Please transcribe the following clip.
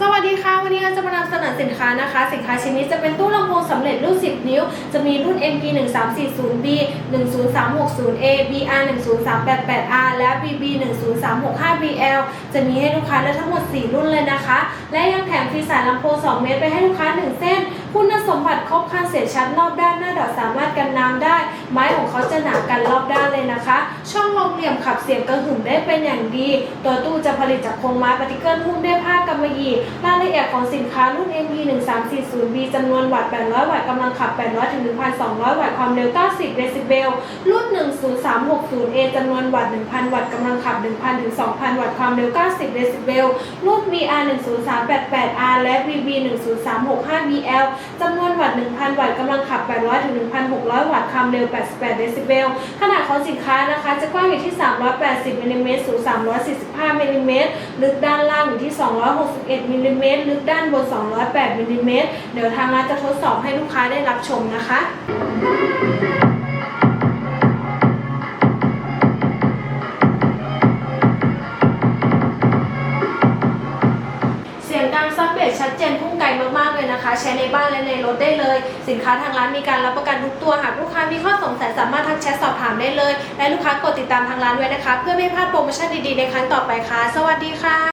สวัสดีค่ะ วันนี้เราจะมานำเสนอสินค้านะคะ สินค้าชิ้นนี้จะเป็นตู้ลำโพงสำเร็จรูป 10 นิ้ว จะมีรุ่น MP 1 3 4 0 B 1 0 3 6 0 A BR 1 0 3 8 8 R และ BB 1 0 3 6 5 BL จะมีให้ลูกค้าเลือกทั้งหมด 4 รุ่นเลยนะคะ และยังแถมฟรีสายลำโพง 2 เมตรไปให้ลูกค้า 1 เส้น คุณสมบัติครบครันเสียชัดรอบด้านหน้าดอดสามารถกันน้ำได้ ไม้ของเขาจะหนากันรอบด้านเลยนะคะ ช่องลมเหลี่ยมขับเสียงกระหึ่มได้เป็นอย่างดี ตัวตู้จะผลิตจากโครงไม้ปฏิเกิลหุ้มด้วยผ้ากำมะหยี่รายละเอียดของสินค้ารุ่น MB 1 3 4 0 B จำนวนวัตต์ 800 วัตต์กำลังขับ 800ถึง1,200 วัตต์ ความเร็ว 90 เดซิเบล รุ่น 10360A จำนวนวัตต์ 1,000 วัตต์กำลังขับ 1,000ถึง2,000 วัตต์ ความเร็ว 90 เดซิเบล รุ่น BR 10388R และ BB 10365 BL จำนวน 1,000 วัตต์กำลังขับ 800 ถึง 1,600 วัตต์ความเร็ว 88 เดซิเบล ขนาดของสินค้านะคะ จะกว้างอยู่ที่ 380 มิลลิเมตร สูง 345 มิลลิเมตร ลึกด้านล่างอยู่ที่ 261 มิลลิเมตร ลึกด้านบน 208 มิลลิเมตร เดี๋ยวทางร้านจะทดสอบให้ลูกค้าได้รับชมนะคะ เบสชัดเจนพุ่งไกลมากๆเลยนะคะ ใช้ในบ้านและในรถได้เลย สินค้าทางร้านมีการรับประกันทุกตัวหากลูกค้ามีข้อสงสัยสามารถทักแชทสอบถามได้เลย และลูกค้ากดติดตามทางร้านไว้นะคะ เพื่อไม่พลาดโปรโมชั่นดีๆในครั้งต่อไปค่ะ สวัสดีค่ะ